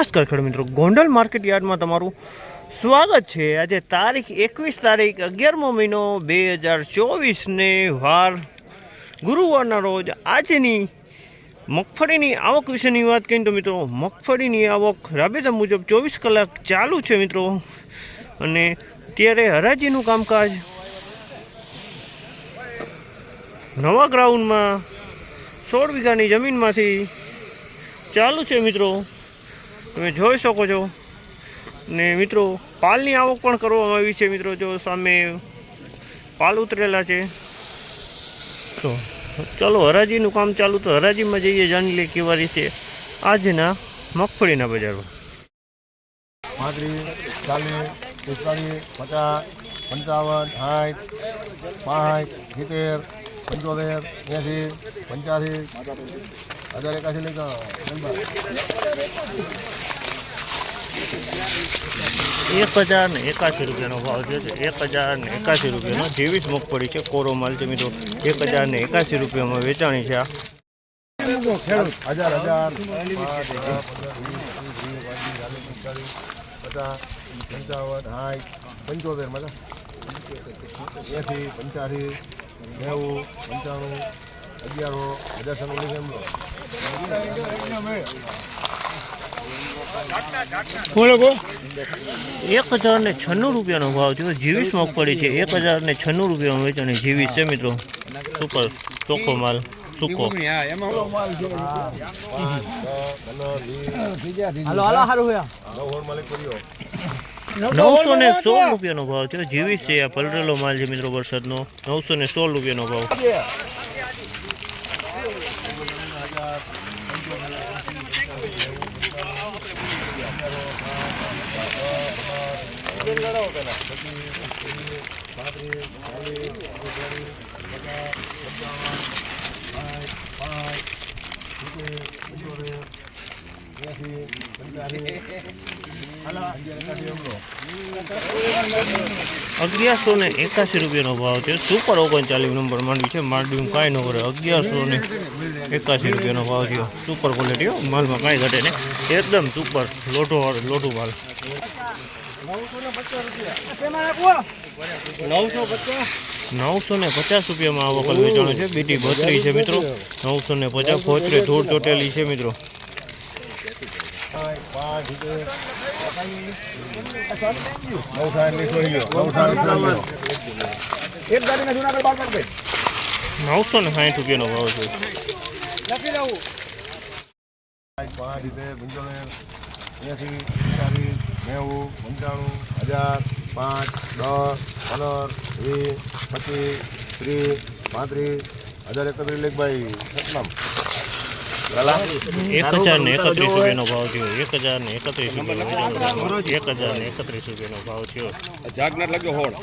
નમસ્કાર ખેડૂત મિત્રો. ગોંડલ માર્કેટ યાર્ડમાં તમારું સ્વાગત છે. આજે તારીખ એકવીસ તારીખ અગિયારમો મહિનો બે હજાર ચોવીસને વાર ગુરુવારના રોજ આજની મગફળીની આવક વિશેની વાત કરીએ તો મિત્રો, મગફળીની આવક રાબેતા મુજબ ચોવીસ કલાક ચાલુ છે મિત્રો. અને ત્યારે હરાજીનું કામકાજ નવા ગ્રાઉન્ડમાં સોળ વીઘાની જમીનમાંથી ચાલુ છે મિત્રો. તમે જોઈ શકો છો. ને મિત્રો, પાલની આવક પણ કરવામાં આવી છે મિત્રો, જો સામે પાલ ઉતરેલા છે. તો ચાલો, હરાજીનું કામ ચાલુ તો હરાજીમાં જઈએ, જાણી લઈએ કેવા રીતે આજના મગફળીના બજારમાં પાંત્રીસ, ચાલીસ પિસ્તાલીસ પચાસ, પંચાવન, સાઠ પાંચ સિત્તેર પંચોતેર એંસી પંચ્યાસી હજાર એકાસી લઈ એક હજાર ને એકાસી રૂપિયાનો ભાવ છે. એક હજાર ને એકાસી રૂપિયાનો જેવીસ મગફળી છે કોરો માલ છે મિત્રો. એક હજાર ને એકાસી રૂપિયામાં વેચાણી છે આ. હજાર હજાર પચાસ પંચાવન સાઠ પંચોતેર મજા એસી પંચ્યાસી નેવું પંચાણું અગિયારો હજાર સનું એમ એક હજાર ને છન્નું રૂપિયાનો ભાવ છે જીવીસ મગફળી છે એક હજાર ને છન્નું રૂપિયામાં વેચાણ જીવીસ છે મિત્રો સુપર ચોખ્ખો માલ સૂકો હાલો હાલો સારું નવસો ને સોળ રૂપિયાનો ભાવ છે જીવીસ છે આ પલરેલો માલ છે મિત્રો વરસાદનો નવસો ને સોળ રૂપિયાનો ભાવ અગિયારસો ને એકાસી રૂપિયાનો ભાવ છે. સુપર ઓગણચાલીસ નંબર માંડવી છે. માંડવી કાંઈ ન કરે અગિયારસો ને એકાસી રૂપિયાનો ભાવ છે. સુપર ક્વોલિટી માલમાં કાંઈ ઘટે નહીં. એકદમ સુપર લોટો લોટું માલ. નવસો ને પચાસ રૂપિયામાં આ વખત વેચાણું છે. બીટી બત્રી છે મિત્રો. નવસો ને પચાસ ફોતરી ધૂળ ચોટેલી છે મિત્રો. નવસો ને સાઠ રૂપિયાનો ભાવ છે પાંચ સિત્તેર પંચોતેર પિસ્તાલીસ નેવું પંચાણું હજાર પાંચ દસ પંદર વીસ પચીસ ત્રીસ પાંત્રીસ હજાર એકત્રીસ લેખભાઈ સતનામ એક હજાર ને એકત્રીસ રૂપિયાનો ભાવ થયો. એક હજાર ને એકત્રીસ રૂપિયાનો. એક હજાર ને એકત્રીસ રૂપિયાનો ભાવ થયો. જાગનાર લાગ્યો હોળ.